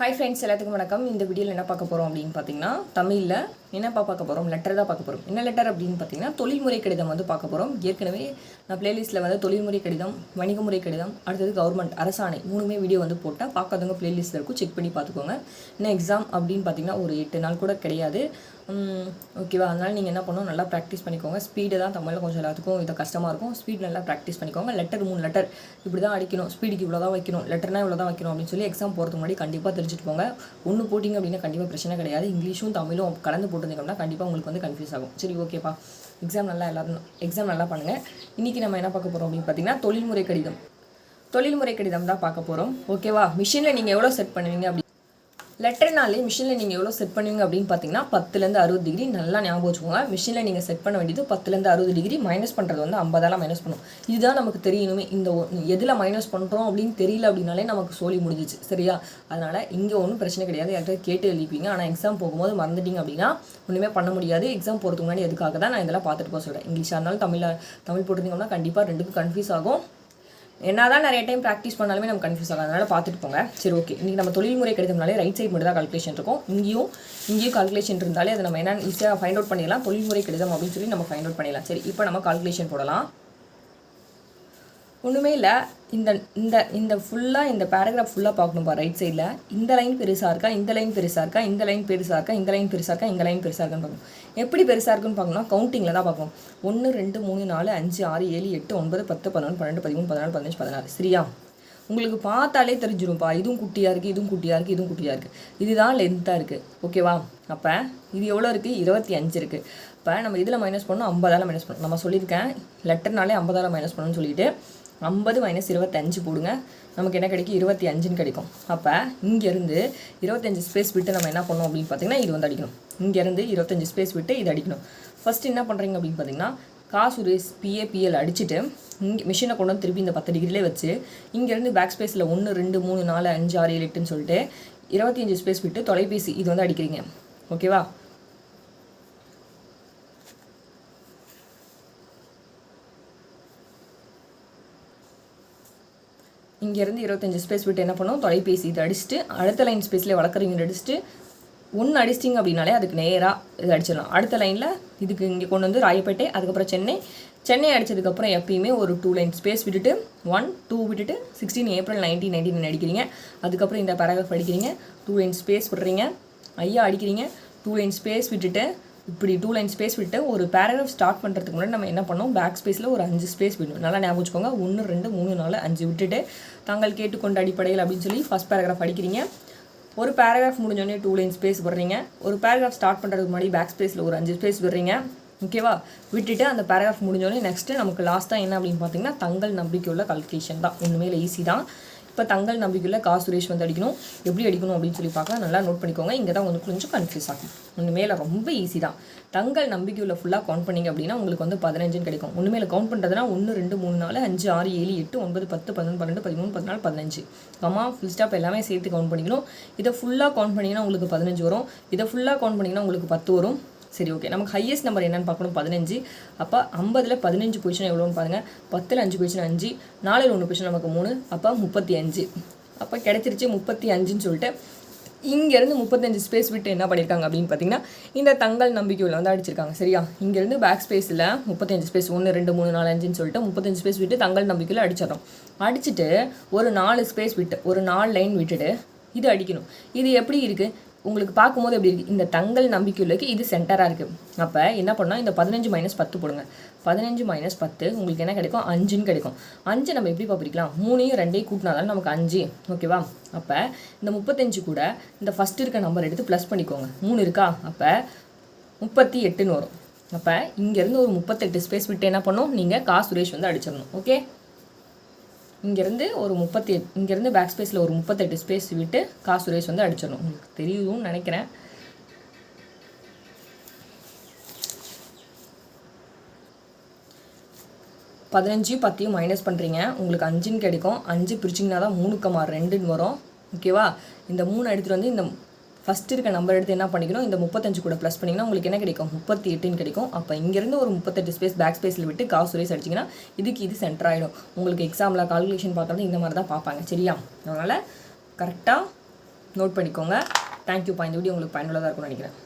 Hi friends எல்லாத்துக்கும் வணக்கம். இந்த வீடியோவில் என்ன பார்க்க போகிறோம் அப்படின்னு பார்த்தீங்கன்னா தமிழில் என்னப்பா பார்க்க போகிறோம் லெட்டர் தான் பார்க்க போகிறோம் என்ன லெட்டர் அப்படின்னு பார்த்தீங்கன்னா தொழில்முறை கடிதம் வந்து பார்க்க போகிறோம் ஏற்கனவே நான் பிளேலிஸ்ட்டில் வந்து தொழில்முறை கடிதம் வணிக முறை கடிதம் அடுத்தது கவர்மெண்ட் அரசாணை மூணுமே வீடியோ வந்து போட்டால் பார்க்காதவங்க பிளேலிஸ்ட்டில் இருக்கும். செக் பண்ணி பார்த்துக்கோங்க. இன்னும் எக்ஸாம் அப்படின்னு பார்த்தீங்கன்னா ஒரு எட்டு நாள் கூட கிடையாது. ஓகேவா அதனால் நீங்கள் என்ன பண்ணணும்? நல்லா ப்ராக்டிஸ் பண்ணிக்கோங்க. ஸ்பீடு தான் தமிழில் கொஞ்சம் எல்லாத்துக்கும் இதை கஷ்டமாக இருக்கும். ஸ்பீட் நல்லா ப்ராக்டிஸ் பண்ணிக்கோங்க. லெட்டர் மூணு லெட்டர் இப்படி தான் அடிக்கணும். ஸ்பீடுக்கு இவ்வளோ தான் வைக்கணும். லெட்டர்னா இவ்வளோ தான் வைக்கணும் அப்படின்னு சொல்லி எக்ஸாம் போகிறதுக்கு முன்னாடி கண்டிப்பாக தெரிஞ்சுட்டு போங்க. ஒன்று போட்டிங்க அப்படின்னா கண்டிப்பாக பிரச்சனை கிடையாது. இங்கிலீஷும் தமிழும் கலந்து போட்டிருந்தீங்கன்னா கண்டிப்பாக உங்களுக்கு வந்து கன்ஃபியூஸ் ஆகும். சரி ஓகேப்பா எக்ஸாம் நல்லா எல்லாரும் எக்ஸாம் நல்லா பண்ணுங்கள் இன்றைக்கி நம்ம என்ன பார்க்க போகிறோம் அப்படின்னு பார்த்தீங்கன்னா தொழில்முறை கடிதம். தொழில்முறை கடிதம் தான் பார்க்க போகிறோம் ஓகேவா மிஷினில் நீங்கள் எவ்வளோ செட் பண்ணுவீங்க அப்படி லெட்டர்னாலே மிஷினில் நீங்கள் எவ்வளோ செட் பண்ணுவீங்க அப்படின்னு பார்த்தீங்கன்னா பத்துலேருந்து அறுபது டிகிரி நல்லா ஞாபகம் வச்சுக்கோங்க. மிஷினில் நீங்கள் செட் பண்ண வேண்டியது பத்துலேருந்து அறுபது டிகிரி மைனஸ் பண்ணுறது வந்து ஐம்பதால மைனஸ் பண்ணும். இதுதான் நமக்கு தெரியணுமே. இந்த எதில் மைனஸ் பண்ணுறோம் அப்படின்னு தெரியல அப்படின்னாலே நமக்கு சோழி முடிஞ்சிச்சு. சரியா? அதனால் இங்கே ஒன்றும் பிரச்சனை கிடையாது. யார்கிட்ட கேட்டு எழுதிப்பீங்க. ஆனால் எக்ஸாம் போகும்போது மறந்துட்டீங்க அப்படின்னா ஒன்றுமே பண்ண முடியாது. எக்ஸாம் போகிறதுக்கு முன்னாடி எதுக்காக தான் நான் இதெல்லாம் பார்த்துட்டு போக சொல்கிறேன் இங்கிலீஷாக இருந்தாலும் தமிழில் தமிழ் போட்டிருந்தீங்கன்னா கண்டிப்பாக ரெண்டுக்கும் கன்ஃபியூஸ் ஆகும். என்னதான் நிறைய டைம் ப்ராக்டிஸ் பண்ணாலுமே நம்ம கன்ஃபியூஸ் ஆகும் அதனால் பார்த்துட்டு போங்க. சரி ஓகே இன்றைக்கி நம்ம தொழில்முறை கிடைத்தோம்னாலே ரைட் சைடு மட்டும் தான் கால்குலேஷன் இருக்கும். இங்கேயும் இங்கேயும் கால்குலேஷன் இருந்தாலே அதை நம்ம என்ன ஈஸியாக ஃபைண்ட் அவுட் பண்ணிடலாம். தொழில்முறை கடிதம் அப்படின்னு சொல்லி நம்ம ஃபைண்ட் அவுட் பண்ணிடலாம். சரி இப்போ நம்ம கால்குலேஷன் போடலாம். ஒன்றுமே இல்லை. இந்த இந்த இந்த ஃபுல்லாக இந்த பேராகிராஃப் ஃபுல்லாக பார்க்கணும்ப்பா ரைட் சைடில் இந்த லைன் பெருசாக இருக்கா இந்த லைன் பெருசாக இருக்கா இந்த லைன் பெருசாக இருக்கா இந்த லைன் பெருசாக இருக்கா இந்த லைன் பெருசாக இருக்கான்னு பார்க்கணும். எப்படி பெருசாக இருக்குன்னு பார்க்கணும் கவுண்டிங்கில் தான் பார்ப்போம் ஒன்று ரெண்டு மூணு நாலு அஞ்சு ஆறு ஏழு எட்டு ஒன்பது பத்து பதினொன்று பன்னெண்டு பதிமூணு பதினாலு பதினஞ்சு பதினாறு. சரியா? உங்களுக்கு பார்த்தாலே தெரிஞ்சிடும்ப்பா இதுவும் குட்டியாக இருக்குது இதுவும் குட்டியாக இருக்குது இதுவும் குட்டியாக இருக்குது இதுதான் லென்த்தாக இருக்குது ஓகேவா அப்போ இது எவ்வளோ இருக்குது இருபத்தி அஞ்சு இருக்குது இப்போ நம்ம இதில் மைனஸ் பண்ணணும் ஐம்பதால் மைனஸ் பண்ணணும். நம்ம சொல்லியிருக்கேன் லெட்டர்னாலே ஐம்பதால் மைனஸ் பண்ணணும்னு சொல்லிட்டு ஐம்பது மைனஸ் இருபத்தஞ்சு போடுங்க. நமக்கு என்ன கிடைக்கும்? இருபத்தி அஞ்சுன்னு கிடைக்கும். அப்போ இங்கேருந்து இருபத்தஞ்சு ஸ்பேஸ் விட்டு நம்ம என்ன பண்ணோம் அப்படின்னு பார்த்தீங்கன்னா இது வந்து அடிக்கணும். இங்கேருந்து இருபத்தஞ்சு ஸ்பேஸ் விட்டு இது அடிக்கணும். ஃபஸ்ட்டு என்ன பண்ணுறீங்க அப்படின்னு பார்த்தீங்கன்னா காசுரேஸ் பிஏபிஎல் அடிச்சுட்டு இங்கே மிஷினை கொண்டு வந்து திருப்பி இந்த பத்து டிகிரிலே வச்சு இங்கேருந்து பேக் ஸ்பேஸில் ஒன்று ரெண்டு மூணு நாலு அஞ்சு ஆறு ஏழு எட்டுன்னு சொல்லிட்டு இருபத்தி அஞ்சு ஸ்பேஸ் விட்டு தொலைபேசி இது வந்து அடிக்கிறீங்க. ஓகேவா இங்கேருந்து இருபத்தஞ்சி ஸ்பேஸ் விட்டு என்ன பண்ணும் தொலைபேசி இது அடிச்சுட்டு அடுத்த லைன் ஸ்பேஸில் வளர்க்குறீங்க அடிச்சுட்டு ஒன்று அடிச்சிட்டிங்க அப்படின்னாலே அதுக்கு நேராக இது அடிச்சிடலாம். அடுத்த லைனில் இதுக்கு இங்கே கொண்டு வந்து ராயப்பேட்டை அதுக்கப்புறம் சென்னை. சென்னை அடித்ததுக்கப்புறம் எப்பயுமே ஒரு டூ லைன் ஸ்பேஸ் விட்டுட்டு ஒன் டூ விட்டுட்டு சிக்ஸ்டீன் ஏப்ரல் நைன்டீன் நைன்டீன் அடிக்கிறீங்க. அதுக்கப்புறம் இந்த பேராகிராஃப் அடிக்கிறீங்க. டூ லைன் ஸ்பேஸ் விடுறீங்க. ஐயா அடிக்கிறீங்க. டூ லைன் ஸ்பேஸ் விட்டுட்டு இப்படி டூ லைன் ஸ்பேஸ் விட்டு ஒரு பேராகிராஃப் ஸ்டார்ட் பண்ணுறதுக்கு முன்னாடி நம்ம என்ன பண்ணோம் பேக் ஸ்பேஸில் ஒரு அஞ்சு ஸ்பேஸ் விடணும். நல்லா ஞாபகம் வச்சுக்கோங்க. ஒன்று ரெண்டு மூணு நாலு அஞ்சு விட்டுட்டு தாங்கள் கேட்டுக்கொண்ட அடிப்படையில் அப்படின்னு சொல்லி ஃபஸ்ட் பேராகிராஃப் அடிக்கிறீங்க. ஒரு பேராகிராஃப் முடிஞ்சோடனே டூ லைன் ஸ்பேஸ் விடுறீங்க. ஒரு பேராகிராஃப் ஸ்டார்ட் பண்ணுறதுக்கு முன்னாடி பேக் ஸ்பேஸில் ஒரு அஞ்சு ஸ்பேஸ் விடுறீங்க. ஓகேவா விட்டுட்டு அந்த பேராகிராஃப் முடிஞ்சோடனே நெக்ஸ்ட்டு நமக்கு லாஸ்ட்டாக என்ன அப்படின்னு பார்த்தீங்கன்னா தங்கள் நம்பிக்கையுள்ள கல்குலேஷன் தான். ஒன்றுமே ஈஸி தான். இப்போ தங்கள் நம்பிக்கையில் கா சுரேஷ் வந்து அடிக்கணும். எப்படி அடிக்கணும் அப்படின்னு சொல்லி பார்க்கலாம். நல்லா நோட் பண்ணிக்கோங்க. இங்கே தான் வந்து கொஞ்சம் கன்ஃபியூஸ் ஆகும். ஒன்று மேலே ரொம்ப ஈஸி தான். தங்கள் நம்பிக்கையில் ஃபுல்லாக கவுண்ட் பண்ணீங்க அப்படின்னா உங்களுக்கு வந்து பதினஞ்சுன்னு கிடைக்கும். ஒன்று மேலே கவுண்ட் பண்ணுறதுனா ஒன்று ரெண்டு மூணு நாலு அஞ்சு ஆறு ஏழு எட்டு ஒன்பது பத்து பதினொன்று பன்னெண்டு பதிமூணு பதினாலு பதினஞ்சு. கமா ஃபுல் ஸ்டாப் எல்லாமே சேர்த்து கவுண்ட் பண்ணிக்கணும். இதை ஃபுல்லாக கவுண்ட் பண்ணிங்கன்னா உங்களுக்கு பதினஞ்சு வரும். இதை ஃபுல்லாக கவுண்ட் பண்ணிங்கன்னா உங்களுக்கு பத்து வரும். சரி ஓகே நமக்கு ஹையஸ்ட் நம்பர் என்னென்னு பார்க்கணும். பதினஞ்சு. அப்போ ஐம்பதில் பதினஞ்சு பொசிஷன் எவ்வளோன்னு பாருங்கள் பத்தில் அஞ்சு பொசிஷன் அஞ்சு நாலில் ஒன்று பொசிஷன் நமக்கு மூணு அப்போ முப்பத்தி அஞ்சு. அப்போ கிடச்சிருச்சு முப்பத்தி அஞ்சுன்னு சொல்லிட்டு இங்கேருந்து முப்பத்தஞ்சு ஸ்பேஸ் விட்டு என்ன பண்ணியிருக்காங்க அப்படின்னு பார்த்தீங்கன்னா இந்த தங்கள் நம்பிக்கையில் வந்து அடிச்சிருக்காங்க. சரியா? இங்கேருந்து பேக் ஸ்பேஸில் முப்பத்தஞ்சு ஸ்பேஸ் ஒன்று ரெண்டு மூணு நாலு அஞ்சுன்னு சொல்லிட்டு முப்பத்தஞ்சு ஸ்பேஸ் விட்டு தங்கள் நம்பிக்கையில் அடிச்சிடறோம். அடிச்சுட்டு ஒரு நாலு ஸ்பேஸ் விட்டு ஒரு நாலு லைன் விட்டுட்டு இது அடிக்கணும். இது எப்படி இருக்குது உங்களுக்கு பார்க்கும்போது எப்படி இருக்குது இந்த தங்கள் நம்பிக்கையுள்ளக்கு இது சென்டராக இருக்குது அப்போ என்ன பண்ணால் இந்த பதினஞ்சு மைனஸ் பத்து போடுங்க. பதினஞ்சு மைனஸ் பத்து உங்களுக்கு என்ன கிடைக்கும்? அஞ்சுன்னு கிடைக்கும். அஞ்சு நம்ம எப்படி பிரிக்கலாம் மூணையும் ரெண்டையும் கூட்டினாலும் நமக்கு அஞ்சு. ஓகேவா அப்போ இந்த முப்பத்தஞ்சு கூட இந்த ஃபஸ்ட் இருக்க நம்பர் எடுத்து ப்ளஸ் பண்ணிக்கோங்க. மூணு இருக்கா? அப்போ முப்பத்தி எட்டுன்னு வரும். அப்போ இங்கேருந்து ஒரு முப்பத்தெட்டு ஸ்பேஸ் விட்டு என்ன பண்ணும்? நீங்கள் கா சுரேஷ் வந்து அடிச்சிடணும். ஓகே இங்கேருந்து ஒரு முப்பத்தி எட் இங்கேருந்து பேக் ஸ்பேஸில் ஒரு முப்பத்தெட்டு ஸ்பேஸ் விட்டு காசு ரேஸ் வந்து அடிச்சிடணும். உங்களுக்கு தெரியும்னு நினைக்கிறேன். பதினஞ்சு பத்தையும் மைனஸ் பண்ணுறீங்க உங்களுக்கு அஞ்சுன்னு கிடைக்கும். அஞ்சு பிரிச்சிங்கன்னா தான் மூணு கமா ரெண்டுன்னு வரும். ஓகேவா இந்த மூணு எடுத்துகிட்டு வந்து இந்த ஃபஸ்ட் இருக்க நம்பர் எடுத்து என்ன பண்ணிக்கணும்? இந்த முப்பத்தஞ்சு கூட ப்ளஸ் பண்ணிங்கன்னா உங்களுக்கு என்ன கிடைக்கும்? முப்பத்தி எட்டுன்னு கிடைக்கும். அப்போ இங்கேருந்து ஒரு முப்பத்தெட்டு ஸ்பேஸ் பேக் ஸ்பேஸில் விட்டு காசு ரேஸ் அடிச்சிங்கன்னா இதுக்கு இது சென்டர் ஆகிடும் உங்களுக்கு எக்ஸாமில் கால்குலேஷன் பார்க்குறது இந்த மாதிரி தான் பார்ப்பாங்க. சரியா? அதனால் கரெக்டாக நோட் பண்ணிக்கோங்க. தேங்க்யூப்பா இந்த வீடியோ உங்களுக்கு பயனுள்ளதாக இருக்கும்னு நினைக்கிறேன்.